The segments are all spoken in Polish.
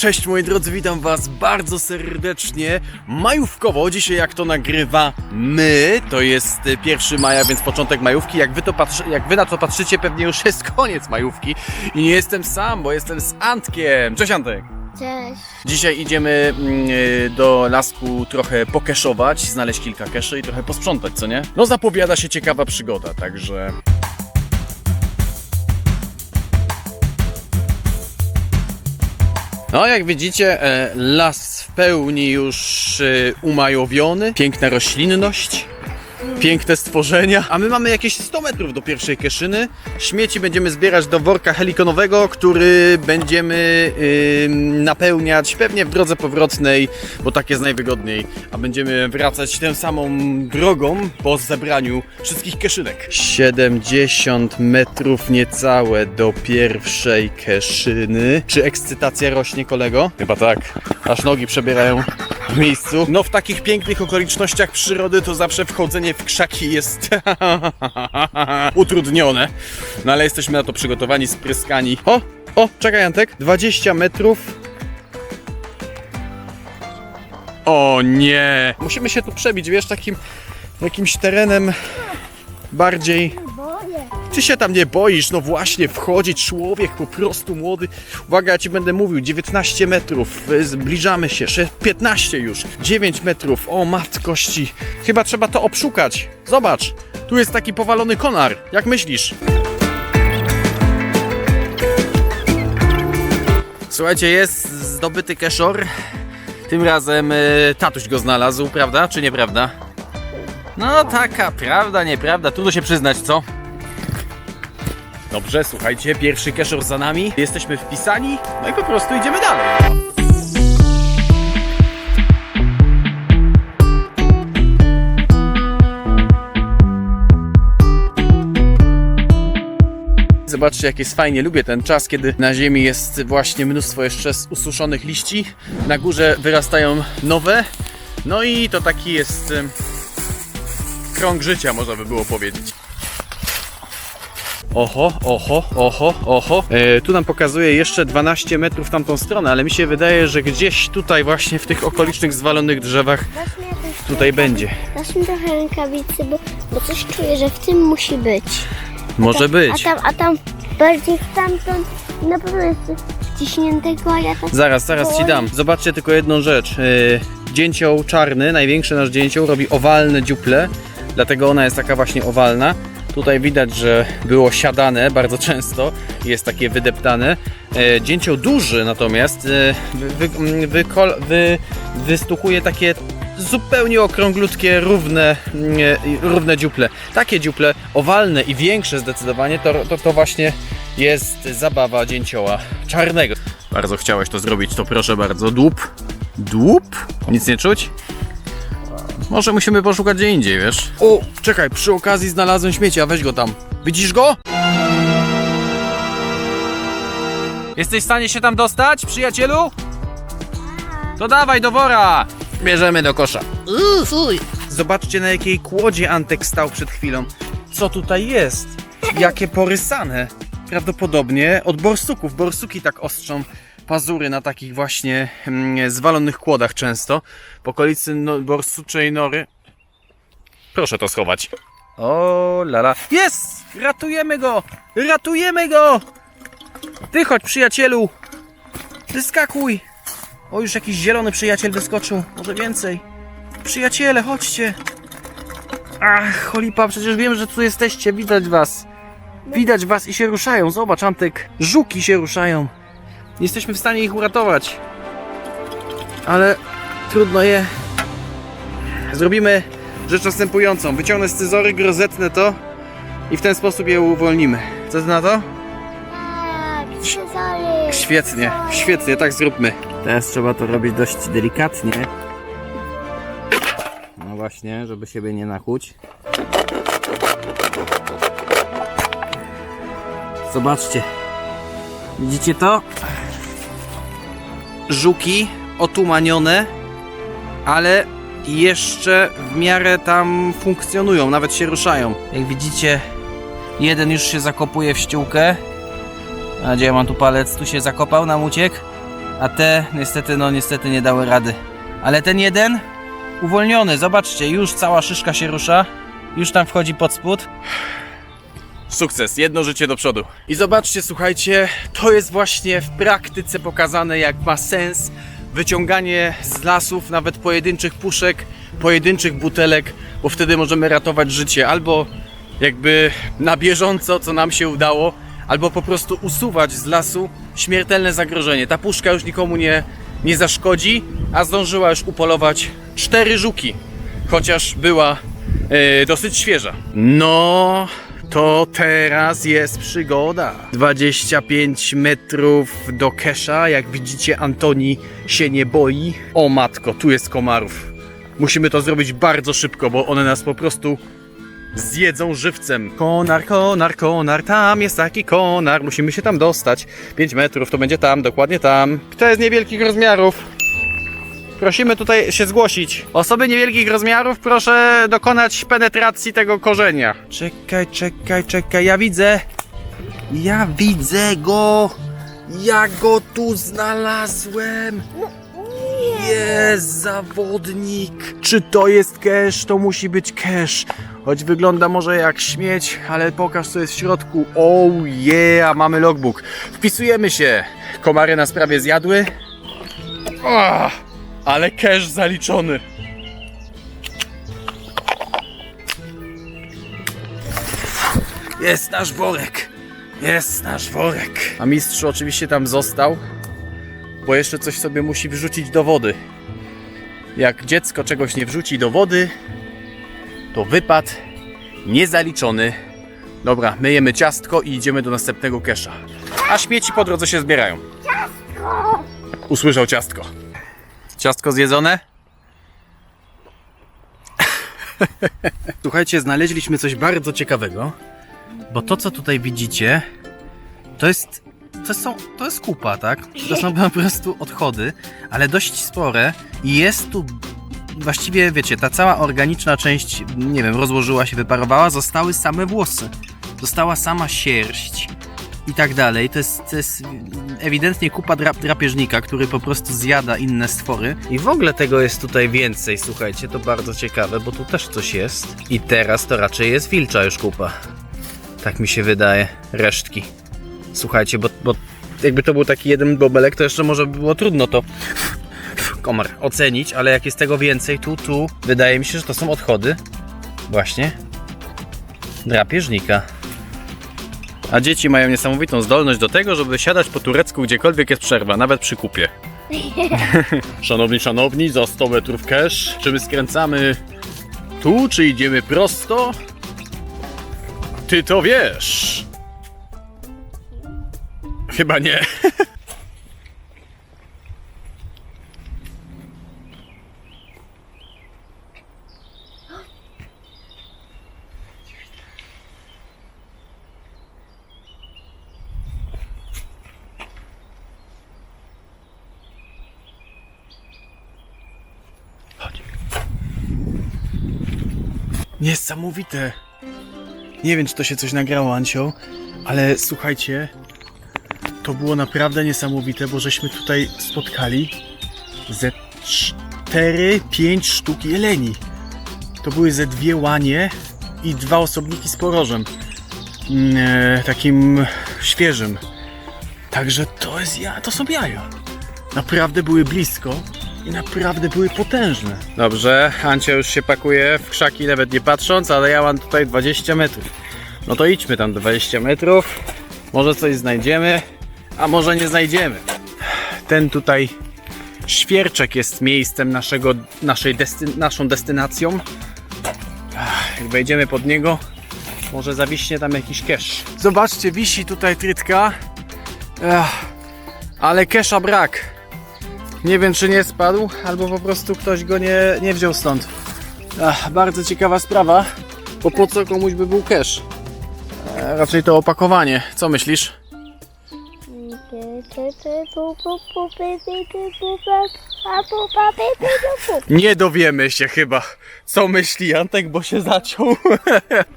Cześć moi drodzy, witam was bardzo serdecznie. Majówkowo, dzisiaj jak to nagrywa my, to jest y, 1 maja, więc początek majówki. Jak wy, to patrzy, jak wy na to patrzycie, pewnie już jest koniec majówki. I nie jestem sam, bo jestem z Antkiem. Cześć Antek! Cześć. Dzisiaj idziemy mm, y, do lasku trochę pokeszować, znaleźć kilka keszy i trochę posprzątać, co nie? No zapowiada się ciekawa przygoda, także... No, jak widzicie, e, las w pełni już e, umajowiony. Piękna roślinność, piękne stworzenia. A my mamy jakieś 100 metrów do pierwszej kieszyny. Śmieci będziemy zbierać do worka helikonowego, który będziemy ym, napełniać pewnie w drodze powrotnej, bo tak jest najwygodniej. A będziemy wracać tą samą drogą po zebraniu wszystkich kieszynek. 70 metrów niecałe do pierwszej kieszyny. Czy ekscytacja rośnie, kolego? Chyba tak. Aż nogi przebierają miejscu. No w takich pięknych okolicznościach przyrody to zawsze wchodzenie w krzaki jest utrudnione. No ale jesteśmy na to przygotowani, spryskani. O, o, czekaj Antek, 20 metrów. O nie! Musimy się tu przebić, wiesz, takim jakimś terenem bardziej. Ty się tam nie boisz, no właśnie, wchodzi człowiek po prostu młody. Uwaga, ja ci będę mówił, 19 metrów, y, zbliżamy się, sze- 15 już, 9 metrów, o matkości. Chyba trzeba to obszukać. Zobacz, tu jest taki powalony konar, jak myślisz? Słuchajcie, jest zdobyty keszor. Tym razem y, tatuś go znalazł, prawda, czy nieprawda? No taka prawda, nieprawda, trudno się przyznać, co? Dobrze, słuchajcie, pierwszy keszor za nami. Jesteśmy wpisani, no i po prostu idziemy dalej. Zobaczcie, jak jest fajnie. Lubię ten czas, kiedy na ziemi jest właśnie mnóstwo jeszcze ususzonych liści. Na górze wyrastają nowe. No i to taki jest krąg życia, można by było powiedzieć. Oho, oho, oho, oho. E, tu nam pokazuje jeszcze 12 metrów w tamtą stronę, ale mi się wydaje, że gdzieś tutaj właśnie w tych okolicznych zwalonych drzewach Dasz mi jakąś tutaj będzie. Dasz mi trochę rękawicy, bo, bo coś czuję, że w tym musi być. Może być. A tam, a tam bardziej w tamtąd na pewno jest coś ściśniętego, a ja tak... Zaraz, zaraz ci dam. Zobaczcie tylko jedną rzecz. E, dzięcioł czarny, największy nasz dzięcioł, robi owalne dziuple, dlatego ona jest taka właśnie owalna. Tutaj widać, że było siadane bardzo często, jest takie wydeptane. E, dzięcioł duży natomiast e, wy, wy, wykol, wy, wystukuje takie zupełnie okrąglutkie, równe, nie, równe dziuple. Takie dziuple, owalne i większe zdecydowanie, to, to, to właśnie jest zabawa dzięcioła czarnego. Bardzo chciałeś to zrobić, to proszę bardzo. Dłup. Dłup? Nic nie czuć? Może musimy poszukać gdzie indziej, wiesz? O, czekaj, przy okazji znalazłem śmiecia, weź go tam. Widzisz go? Jesteś w stanie się tam dostać, przyjacielu? To dawaj do wora! Bierzemy do kosza. Uuu, fuj. Zobaczcie na jakiej kłodzie Antek stał przed chwilą. Co tutaj jest? Jakie porysane. Prawdopodobnie od borsuków. Borsuki tak ostrzą pazury na takich właśnie mm, zwalonych kłodach często. Po okolicy no, borsuczej nory. Proszę to schować. O lala. Jest! Ratujemy go! Ratujemy go! Ty chodź przyjacielu! Wyskakuj! O, już jakiś zielony przyjaciel wyskoczył. Może więcej. Przyjaciele, chodźcie. Ach, cholipa, przecież wiem, że tu jesteście. Widać was. Widać was i się ruszają. Zobacz, Antyk. Żuki się ruszają. Jesteśmy w stanie ich uratować. Ale trudno je. Zrobimy rzecz następującą. Wyciągnę scyzoryk, rozetnę to i w ten sposób je uwolnimy. Co ty na to? Tak, scyzoryk. Świetnie, świetnie, tak zróbmy. Teraz trzeba to robić dość delikatnie. No właśnie, żeby siebie nie nakłuć. Zobaczcie. Widzicie to? Żuki otumanione, ale jeszcze w miarę tam funkcjonują, nawet się ruszają. Jak widzicie, jeden już się zakopuje w ściółkę. A gdzie ja mam tu palec? Tu się zakopał, nam uciekł. A te niestety, no niestety nie dały rady. Ale ten jeden uwolniony, zobaczcie, już cała szyszka się rusza. Już tam wchodzi pod spód. Sukces, jedno życie do przodu. I zobaczcie, słuchajcie, to jest właśnie w praktyce pokazane, jak ma sens wyciąganie z lasów nawet pojedynczych puszek, pojedynczych butelek, bo wtedy możemy ratować życie albo jakby na bieżąco, co nam się udało, albo po prostu usuwać z lasu śmiertelne zagrożenie. Ta puszka już nikomu nie, nie zaszkodzi, a zdążyła już upolować cztery żuki, chociaż była e, dosyć świeża. No, to teraz jest przygoda. 25 metrów do Kesha. Jak widzicie, Antoni się nie boi. O matko, tu jest komarów. Musimy to zrobić bardzo szybko, bo one nas po prostu zjedzą żywcem. Konar, konar, konar, tam jest taki konar. Musimy się tam dostać. 5 metrów to będzie tam, dokładnie tam. Kto jest niewielkich rozmiarów? Prosimy tutaj się zgłosić. Osoby niewielkich rozmiarów, proszę dokonać penetracji tego korzenia. Czekaj, czekaj, czekaj, ja widzę. Ja widzę go. Ja go tu znalazłem. Jest zawodnik. Czy to jest cash? To musi być cash. Choć wygląda może jak śmieć, ale pokaż co jest w środku. Oh yeah, mamy logbook. Wpisujemy się. Komary nas prawie zjadły. Ah, ale cash zaliczony. Jest nasz worek. Jest nasz worek. A mistrz oczywiście tam został, bo jeszcze coś sobie musi wrzucić do wody. Jak dziecko czegoś nie wrzuci do wody, to wypad niezaliczony. Dobra, myjemy ciastko i idziemy do następnego kesza. A śmieci po drodze się zbierają. Usłyszał ciastko. Ciastko zjedzone? Słuchajcie, znaleźliśmy coś bardzo ciekawego, bo to co tutaj widzicie, to jest to, są, to jest kupa, tak? To są po prostu odchody, ale dość spore i jest tu właściwie, wiecie, ta cała organiczna część, nie wiem, rozłożyła się, wyparowała, zostały same włosy. Została sama sierść i tak dalej. To jest, to jest ewidentnie kupa dra drapieżnika, który po prostu zjada inne stwory. I w ogóle tego jest tutaj więcej, słuchajcie, to bardzo ciekawe, bo tu też coś jest. I teraz to raczej jest wilcza już kupa. Tak mi się wydaje. Resztki. Słuchajcie, bo, bo jakby to był taki jeden bobelek, to jeszcze może by było trudno to komar ocenić, ale jak jest tego więcej, tu, tu, wydaje mi się, że to są odchody właśnie drapieżnika. A dzieci mają niesamowitą zdolność do tego, żeby siadać po turecku gdziekolwiek jest przerwa, nawet przy kupie. szanowni, szanowni, za 100 metrów cash. Czy my skręcamy tu, czy idziemy prosto? Ty to wiesz. Chyba nie. Niesamowite. Nie wiem, czy to się coś nagrało, Ancio, ale słuchajcie, to było naprawdę niesamowite, bo żeśmy tutaj spotkali ze 4-5 sztuk jeleni. To były ze dwie łanie i dwa osobniki z porożem. Mm, e, takim świeżym. Także to jest ja, to są jaja. Naprawdę były blisko i naprawdę były potężne. Dobrze, Ancia już się pakuje w krzaki nawet nie patrząc, ale ja mam tutaj 20 metrów. No to idźmy tam 20 metrów. Może coś znajdziemy, a może nie znajdziemy. Ten tutaj świerczek jest miejscem naszego, naszej desty, naszą destynacją. Jak wejdziemy pod niego, może zawiśnie tam jakiś kesz. Zobaczcie, wisi tutaj trytka. Ale kesza brak. Nie wiem, czy nie spadł, albo po prostu ktoś go nie, nie wziął stąd. Ach, bardzo ciekawa sprawa, bo po co komuś by był cash? E, raczej to opakowanie. Co myślisz? Nie dowiemy się chyba, co myśli Antek, bo się zaciął.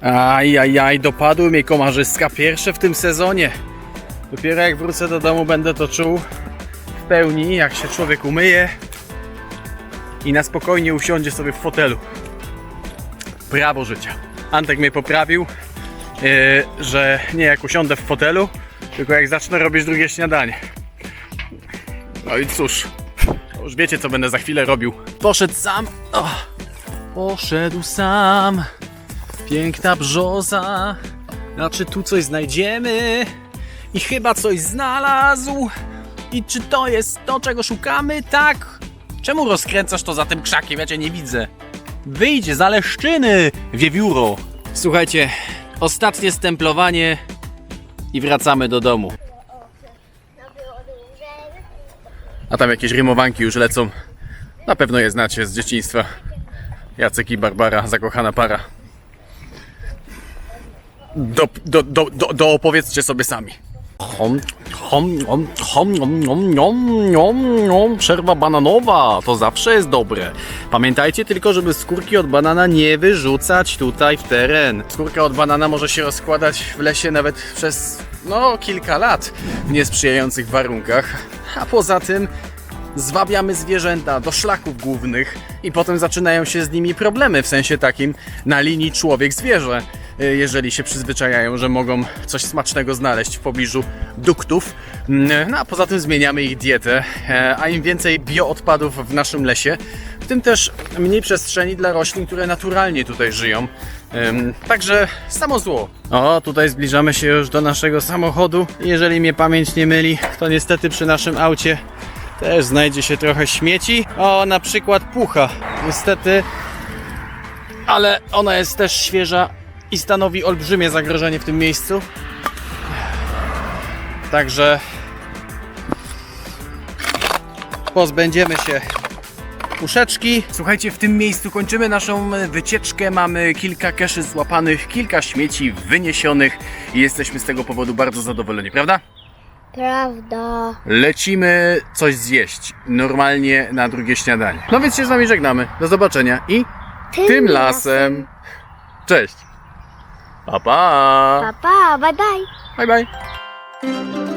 Ajajaj, dopadły mnie komarzyska pierwsze w tym sezonie. Dopiero jak wrócę do domu będę to czuł. Pełni, jak się człowiek umyje i na spokojnie usiądzie sobie w fotelu. Prawo życia. Antek mnie poprawił, yy, że nie jak usiądę w fotelu, tylko jak zacznę robić drugie śniadanie. No i cóż, już wiecie co będę za chwilę robił. Poszedł sam. O, poszedł sam. Piękna brzoza. Znaczy tu coś znajdziemy. I chyba coś znalazł. I czy to jest to, czego szukamy? Tak. Czemu rozkręcasz to za tym krzakiem? Ja cię nie widzę. Wyjdź z Aleszczyny, wiewióro. Słuchajcie, ostatnie stemplowanie i wracamy do domu. A tam jakieś rymowanki już lecą. Na pewno je znacie z dzieciństwa. Jacek i Barbara, zakochana para. Do, do, do, do, doopowiedzcie sobie sami. Hom, hom, hom, hom, hom, hom, hom, hom, hom. Przerwa bananowa, to zawsze jest dobre. Pamiętajcie tylko, żeby skórki od banana nie wyrzucać tutaj w teren. Skórka od banana może się rozkładać w lesie nawet przez no kilka lat w niesprzyjających warunkach. A poza tym zwabiamy zwierzęta do szlaków głównych i potem zaczynają się z nimi problemy, w sensie takim na linii człowiek-zwierzę, y, jeżeli się przyzwyczajają, że mogą coś smacznego znaleźć w pobliżu duktów. Mm, No a poza tym zmieniamy ich dietę, e, a im więcej bioodpadów w naszym lesie, w tym też mniej przestrzeni dla roślin, które naturalnie tutaj żyją. Także samo zło. O, tutaj zbliżamy się już do naszego samochodu. Jeżeli mnie pamięć nie myli, to niestety przy naszym aucie też znajdzie się trochę śmieci. O, na przykład pucha. Niestety, ale ona jest też świeża i stanowi olbrzymie zagrożenie w tym miejscu. Także pozbędziemy się puszeczki. Słuchajcie, w tym miejscu kończymy naszą wycieczkę. Mamy kilka keszy złapanych, kilka śmieci wyniesionych i jesteśmy z tego powodu bardzo zadowoleni, prawda? Prawda. lecimy coś zjeść. Normalnie na drugie śniadanie. No więc się z wami żegnamy. Do zobaczenia i tym, lasem. Cześć. Pa pa. Pa, pa, bye bye. Bye bye.